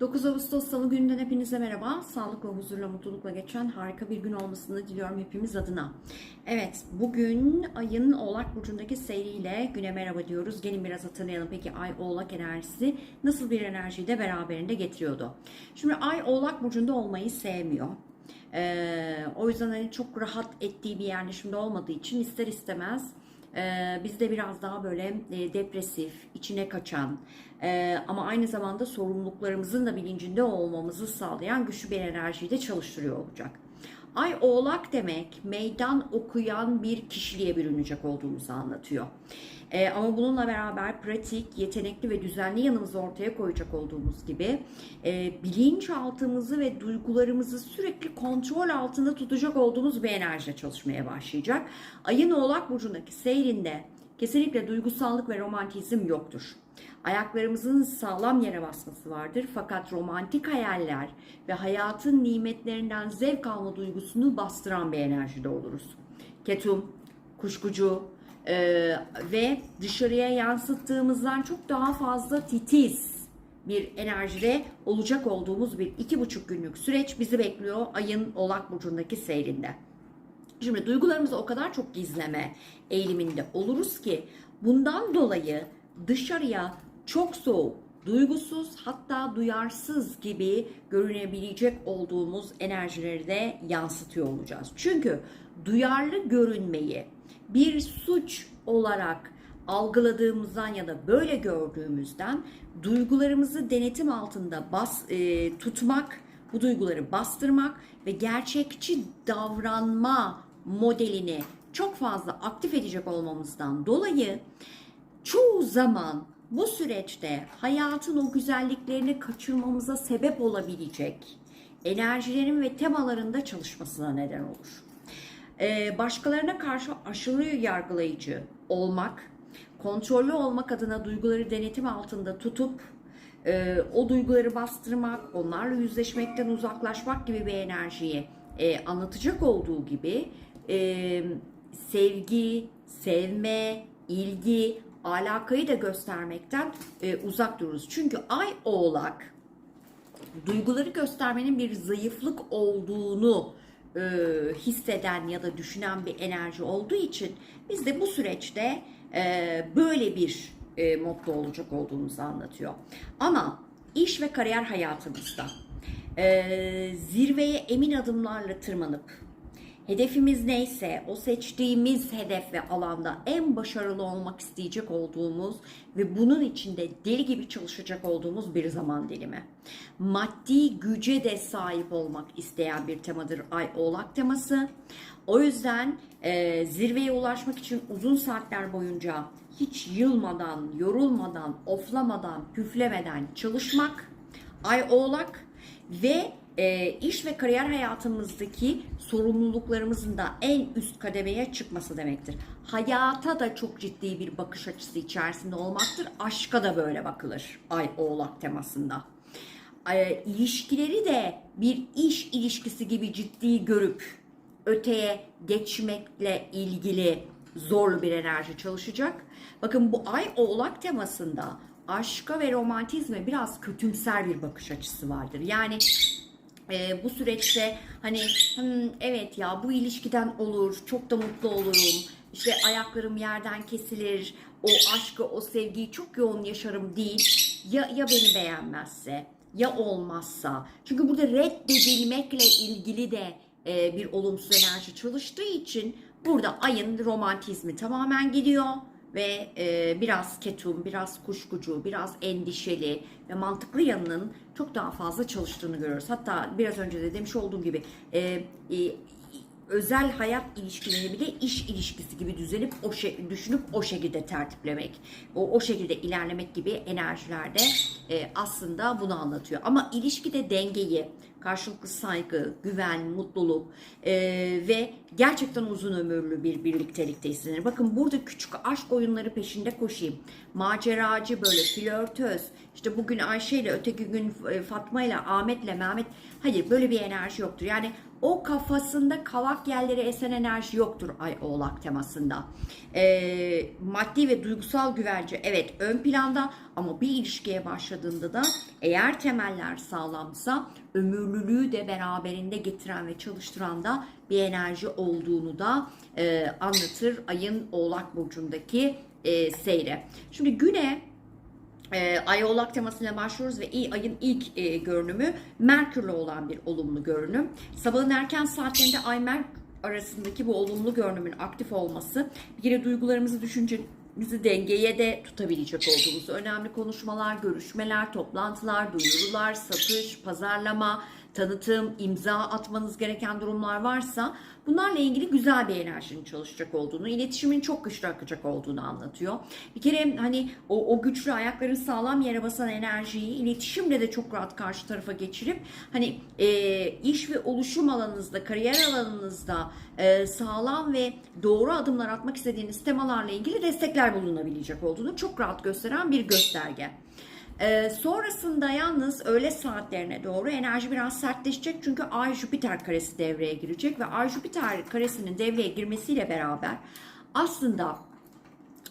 9 Ağustos Salı gününden hepinize merhaba. Sağlıkla, huzurla, mutlulukla geçen harika bir gün olmasını diliyorum hepimiz adına. Evet, bugün ayın Oğlak Burcu'ndaki seyriyle güne merhaba diyoruz. Gelin biraz hatırlayalım. Peki ay Oğlak enerjisi nasıl bir enerjiyi de beraberinde getiriyordu? Şimdi ay Oğlak Burcu'nda olmayı sevmiyor. Ee, o yüzden hani çok rahat ettiği bir yerleşimde olmadığı için ister istemez ee, bizde biraz daha böyle e, depresif, içine kaçan e, ama aynı zamanda sorumluluklarımızın da bilincinde olmamızı sağlayan güçlü bir enerjiyi de çalıştırıyor olacak. Ay oğlak demek meydan okuyan bir kişiliğe bürünecek olduğumuzu anlatıyor. Ee, ama bununla beraber pratik, yetenekli ve düzenli yanımızı ortaya koyacak olduğumuz gibi e, bilinçaltımızı ve duygularımızı sürekli kontrol altında tutacak olduğumuz bir enerjiyle çalışmaya başlayacak. Ayın oğlak burcundaki seyrinde kesinlikle duygusallık ve romantizm yoktur. Ayaklarımızın sağlam yere basması vardır fakat romantik hayaller ve hayatın nimetlerinden zevk alma duygusunu bastıran bir enerjide oluruz. Ketum, kuşkucu e, ve dışarıya yansıttığımızdan çok daha fazla titiz bir enerjide olacak olduğumuz bir iki buçuk günlük süreç bizi bekliyor ayın oğlak burcundaki seyrinde. Şimdi duygularımızı o kadar çok gizleme eğiliminde oluruz ki bundan dolayı dışarıya çok soğuk, duygusuz hatta duyarsız gibi görünebilecek olduğumuz enerjileri de yansıtıyor olacağız. Çünkü duyarlı görünmeyi bir suç olarak algıladığımızdan ya da böyle gördüğümüzden duygularımızı denetim altında bas e, tutmak, bu duyguları bastırmak ve gerçekçi davranma modelini çok fazla aktif edecek olmamızdan dolayı çoğu zaman bu süreçte hayatın o güzelliklerini kaçırmamıza sebep olabilecek enerjilerin ve temalarında çalışmasına neden olur. Ee, başkalarına karşı aşırı yargılayıcı olmak, kontrollü olmak adına duyguları denetim altında tutup e, o duyguları bastırmak, onlarla yüzleşmekten uzaklaşmak gibi bir enerjiyi e, anlatacak olduğu gibi e, sevgi, sevme, ilgi, alakayı da göstermekten e, uzak dururuz. Çünkü ay oğlak duyguları göstermenin bir zayıflık olduğunu e, hisseden ya da düşünen bir enerji olduğu için biz de bu süreçte e, böyle bir e, modda olacak olduğumuzu anlatıyor. Ama iş ve kariyer hayatımızda e, zirveye emin adımlarla tırmanıp Hedefimiz neyse o seçtiğimiz hedef ve alanda en başarılı olmak isteyecek olduğumuz ve bunun içinde deli gibi çalışacak olduğumuz bir zaman dilimi. Maddi güce de sahip olmak isteyen bir temadır Ay Oğlak teması. O yüzden e, zirveye ulaşmak için uzun saatler boyunca hiç yılmadan, yorulmadan, oflamadan, püflemeden çalışmak Ay Oğlak ve e, iş ve kariyer hayatımızdaki sorumluluklarımızın da en üst kademeye çıkması demektir. Hayata da çok ciddi bir bakış açısı içerisinde olmaktır. Aşka da böyle bakılır. Ay Oğlak temasında. E, ilişkileri de bir iş ilişkisi gibi ciddi görüp öteye geçmekle ilgili zor bir enerji çalışacak. Bakın bu ay oğlak temasında aşka ve romantizme biraz kötümser bir bakış açısı vardır. Yani e, bu süreçte hani "Hmm, evet ya bu ilişkiden olur, çok da mutlu olurum. İşte ayaklarım yerden kesilir, o aşkı, o sevgiyi çok yoğun yaşarım değil. Ya ya beni beğenmezse, ya olmazsa. Çünkü burada reddedilmekle ilgili de e, bir olumsuz enerji çalıştığı için burada ayın romantizmi tamamen gidiyor ve e, biraz ketum, biraz kuşkucu, biraz endişeli ve mantıklı yanının çok daha fazla çalıştığını görüyoruz. Hatta biraz önce de demiş olduğum gibi e, e, özel hayat ilişkilerini bile iş ilişkisi gibi düzenip o şey, düşünüp o şekilde tertiplemek, o, o şekilde ilerlemek gibi enerjilerde e, aslında bunu anlatıyor. Ama ilişkide dengeyi, karşılıklı saygı, güven, mutluluk e, ve gerçekten uzun ömürlü bir birliktelikte istenir. Bakın burada küçük aşk oyunları peşinde koşayım. Maceracı böyle flörtöz. İşte bugün Ayşe ile öteki gün e, Fatma ile Ahmet ile Mehmet. Hayır böyle bir enerji yoktur. Yani o kafasında kavak yerleri esen enerji yoktur Ay Oğlak temasında. Ee, maddi ve duygusal güvence evet ön planda ama bir ilişkiye başladığında da eğer temeller sağlamsa ömürlülüğü de beraberinde getiren ve çalıştıran da bir enerji olduğunu da e, anlatır ayın Oğlak Burcu'ndaki e, seyre. Şimdi güne e, Ay Oğlak temasıyla başlıyoruz ve i- ayın ilk e, görünümü Merkür'le olan bir olumlu görünüm. Sabahın erken saatlerinde Ay Merkür arasındaki bu olumlu görünümün aktif olması bir duygularımızı, düşüncemizi dengeye de tutabilecek olduğumuz önemli konuşmalar, görüşmeler, toplantılar, duyurular, satış, pazarlama, tanıtım, imza atmanız gereken durumlar varsa bunlarla ilgili güzel bir enerjinin çalışacak olduğunu, iletişimin çok güçlü akacak olduğunu anlatıyor. Bir kere hani o, o güçlü ayakların sağlam yere basan enerjiyi iletişimle de çok rahat karşı tarafa geçirip hani e, iş ve oluşum alanınızda, kariyer alanınızda e, sağlam ve doğru adımlar atmak istediğiniz temalarla ilgili destekler bulunabilecek olduğunu çok rahat gösteren bir gösterge. Ee, sonrasında yalnız öğle saatlerine doğru enerji biraz sertleşecek çünkü Ay Jüpiter karesi devreye girecek ve Ay Jüpiter karesinin devreye girmesiyle beraber aslında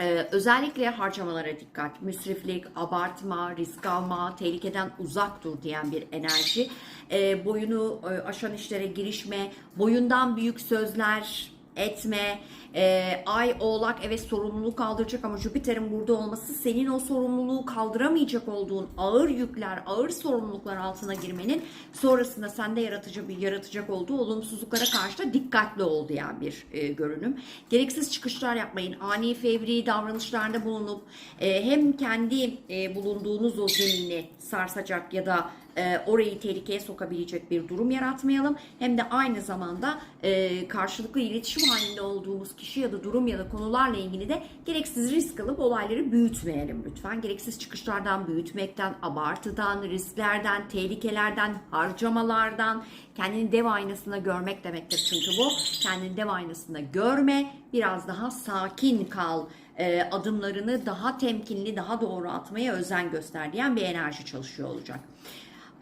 ee, özellikle harcamalara dikkat, müsriflik, abartma, risk alma, tehlikeden uzak dur diyen bir enerji. Ee, boyunu e, aşan işlere girişme, boyundan büyük sözler etme. Ee, Ay Oğlak evet sorumluluk kaldıracak ama Jüpiter'in burada olması senin o sorumluluğu kaldıramayacak olduğun ağır yükler, ağır sorumluluklar altına girmenin sonrasında sende yaratıcı bir yaratacak olduğu olumsuzluklara karşı da dikkatli ol diyen bir e, görünüm. Gereksiz çıkışlar yapmayın. Ani fevri davranışlarda bulunup e, hem kendi e, bulunduğunuz o zemini sarsacak ya da e, orayı tehlikeye sokabilecek bir durum yaratmayalım. Hem de aynı zamanda e, karşılıklı iletişim halinde olduğumuz kişi ya da durum ya da konularla ilgili de gereksiz risk alıp olayları büyütmeyelim lütfen. Gereksiz çıkışlardan, büyütmekten, abartıdan, risklerden, tehlikelerden, harcamalardan kendini dev aynasında görmek demektir çünkü bu. Kendini dev aynasında görme, biraz daha sakin kal e, adımlarını daha temkinli, daha doğru atmaya özen göster diyen bir enerji çalışıyor olacak.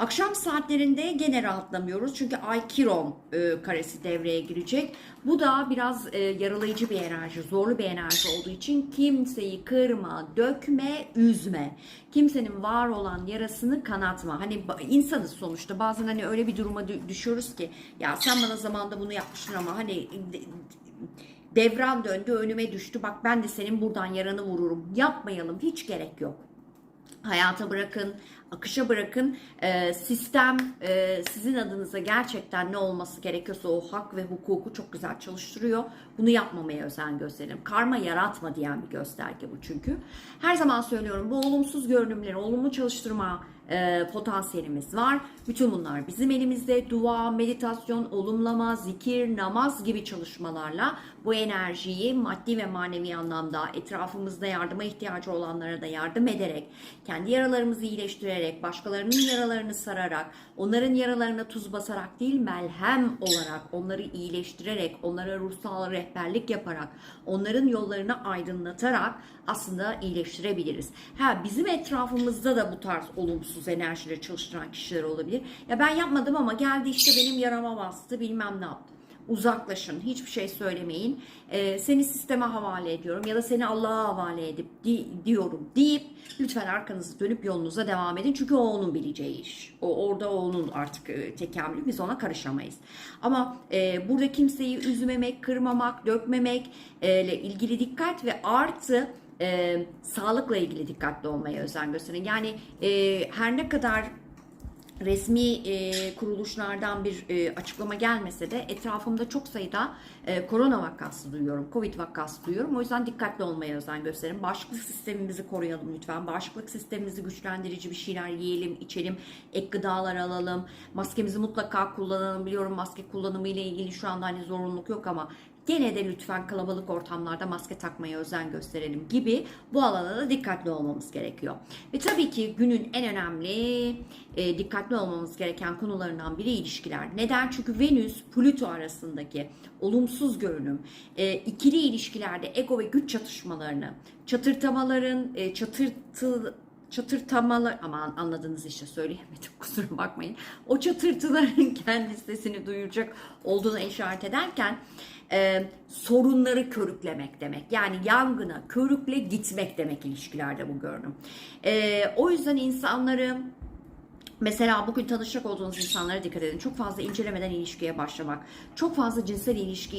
Akşam saatlerinde gene rahatlamıyoruz çünkü Ay Kiron e, karesi devreye girecek. Bu da biraz e, yaralayıcı bir enerji, zorlu bir enerji olduğu için kimseyi kırma, dökme, üzme. Kimsenin var olan yarasını kanatma. Hani insanız sonuçta bazen hani öyle bir duruma dü- düşüyoruz ki ya sen bana zamanda bunu yapmıştın ama hani de- devran döndü önüme düştü bak ben de senin buradan yaranı vururum. Yapmayalım hiç gerek yok hayata bırakın, akışa bırakın. Ee, sistem e, sizin adınıza gerçekten ne olması gerekiyorsa o hak ve hukuku çok güzel çalıştırıyor. Bunu yapmamaya özen gösterelim. Karma yaratma diyen bir gösterge bu çünkü. Her zaman söylüyorum bu olumsuz görünümleri olumlu çalıştırma e, potansiyelimiz var. Bütün bunlar bizim elimizde. Dua, meditasyon, olumlama, zikir, namaz gibi çalışmalarla bu enerjiyi maddi ve manevi anlamda etrafımızda yardıma ihtiyacı olanlara da yardım ederek, kendi yaralarımızı iyileştirerek, başkalarının yaralarını sararak, onların yaralarına tuz basarak değil melhem olarak onları iyileştirerek, onlara ruhsal rehberlik yaparak, onların yollarını aydınlatarak aslında iyileştirebiliriz. Ha bizim etrafımızda da bu tarz olumsuz enerjileri çalıştıran kişiler olabilir. Ya ben yapmadım ama geldi işte benim yarama bastı bilmem ne yaptı uzaklaşın. Hiçbir şey söylemeyin. Ee, seni sisteme havale ediyorum ya da seni Allah'a havale edip di- diyorum deyip lütfen arkanızı dönüp yolunuza devam edin. Çünkü o onun bileceği iş. O orada onun artık e, tekamülü. Biz ona karışamayız. Ama e, burada kimseyi üzmemek, kırmamak, dökmemek e, ile ilgili dikkat ve artı e, sağlıkla ilgili dikkatli olmaya özen gösterin. Yani e, her ne kadar resmi e, kuruluşlardan bir e, açıklama gelmese de etrafımda çok sayıda e, korona vakası duyuyorum, covid vakası duyuyorum. O yüzden dikkatli olmaya özen gösterin. Bağışıklık sistemimizi koruyalım lütfen. Bağışıklık sistemimizi güçlendirici bir şeyler yiyelim, içelim, ek gıdalar alalım. Maskemizi mutlaka kullanalım. Biliyorum maske kullanımı ile ilgili şu anda hani zorunluluk yok ama gene de lütfen kalabalık ortamlarda maske takmaya özen gösterelim gibi bu alana da dikkatli olmamız gerekiyor. Ve tabii ki günün en önemli e, dikkatli olmamız gereken konularından biri ilişkiler. Neden? Çünkü Venüs Plüto arasındaki olumsuz görünüm e, ikili ilişkilerde ego ve güç çatışmalarını, çatırtamaların, e, çatırtı çatırtamalar aman anladınız işte söyleyemedim kusura bakmayın. O çatırtıların kendi sesini duyuracak olduğunu işaret ederken e, sorunları körüklemek demek. Yani yangına körükle gitmek demek ilişkilerde bu görünüm. E, o yüzden insanları Mesela bugün tanışacak olduğunuz insanlara dikkat edin. Çok fazla incelemeden ilişkiye başlamak, çok fazla cinsel ilişki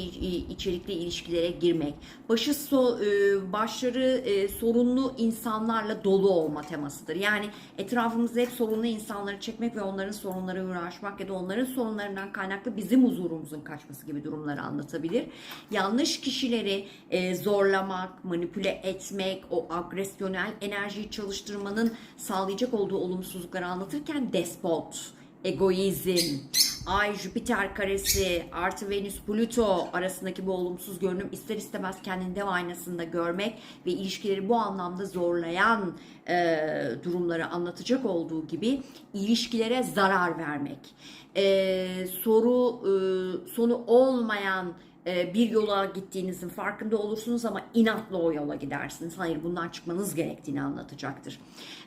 içerikli ilişkilere girmek, başı so, e, başları e, sorunlu insanlarla dolu olma temasıdır. Yani etrafımızda hep sorunlu insanları çekmek ve onların sorunları uğraşmak ya da onların sorunlarından kaynaklı bizim huzurumuzun kaçması gibi durumları anlatabilir. Yanlış kişileri e, zorlamak, manipüle etmek, o agresyonel enerjiyi çalıştırmanın sağlayacak olduğu olumsuzlukları anlatırken despot, egoizm, Ay Jüpiter karesi artı Venüs Plüto arasındaki bu olumsuz görünüm ister istemez kendini dev aynasında görmek ve ilişkileri bu anlamda zorlayan e, durumları anlatacak olduğu gibi ilişkilere zarar vermek, e, soru e, sonu olmayan bir yola gittiğinizin farkında olursunuz ama inatla o yola gidersiniz. Hayır bundan çıkmanız gerektiğini anlatacaktır.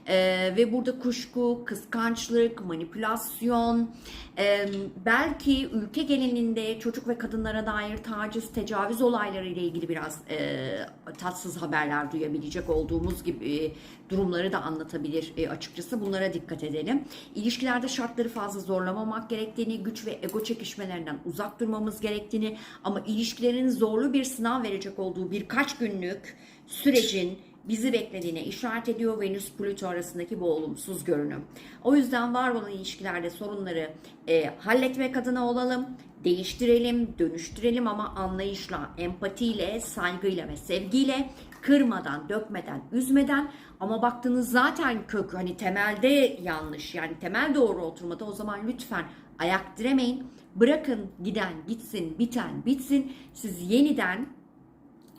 E, ve burada kuşku, kıskançlık, manipülasyon, e, belki ülke genelinde çocuk ve kadınlara dair taciz, tecavüz olayları ile ilgili biraz e, tatsız haberler duyabilecek olduğumuz gibi durumları da anlatabilir e, açıkçası. Bunlara dikkat edelim. İlişkilerde şartları fazla zorlamamak gerektiğini, güç ve ego çekişmelerinden uzak durmamız gerektiğini ama ilişkilerin zorlu bir sınav verecek olduğu birkaç günlük sürecin bizi beklediğine işaret ediyor Venüs Plüto arasındaki bu olumsuz görünüm. O yüzden var olan ilişkilerde sorunları e, halletmek adına olalım, değiştirelim, dönüştürelim ama anlayışla, empatiyle, saygıyla ve sevgiyle kırmadan, dökmeden, üzmeden ama baktığınız zaten kök hani temelde yanlış yani temel doğru oturmadı o zaman lütfen ayak diremeyin. Bırakın giden gitsin, biten bitsin. Siz yeniden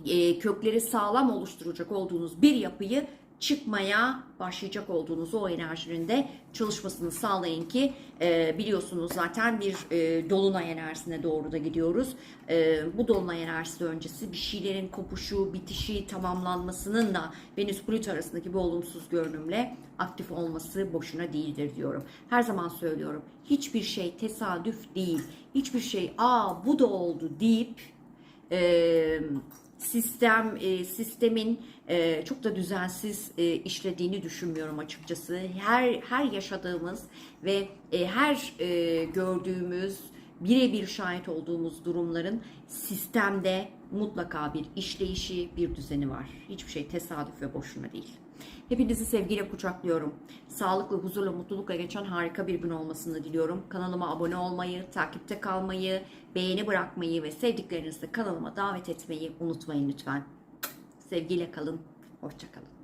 e, kökleri sağlam oluşturacak olduğunuz bir yapıyı çıkmaya başlayacak olduğunuz o enerjinin de çalışmasını sağlayın ki e, biliyorsunuz zaten bir e, dolunay enerjisine doğru da gidiyoruz. E, bu dolunay enerjisi öncesi bir şeylerin kopuşu, bitişi, tamamlanmasının da Venüs Plüto arasındaki bu olumsuz görünümle aktif olması boşuna değildir diyorum. Her zaman söylüyorum. Hiçbir şey tesadüf değil. Hiçbir şey aa bu da oldu deyip e, sistem e, sistemin e, çok da düzensiz e, işlediğini düşünmüyorum açıkçası. Her her yaşadığımız ve e, her e, gördüğümüz birebir şahit olduğumuz durumların sistemde mutlaka bir işleyişi, bir düzeni var. Hiçbir şey tesadüf ve boşuna değil. Hepinizi sevgiyle kucaklıyorum. Sağlıklı, huzurla, mutlulukla geçen harika bir gün olmasını diliyorum. Kanalıma abone olmayı, takipte kalmayı, beğeni bırakmayı ve sevdiklerinizi kanalıma davet etmeyi unutmayın lütfen. Sevgiyle kalın, hoşçakalın.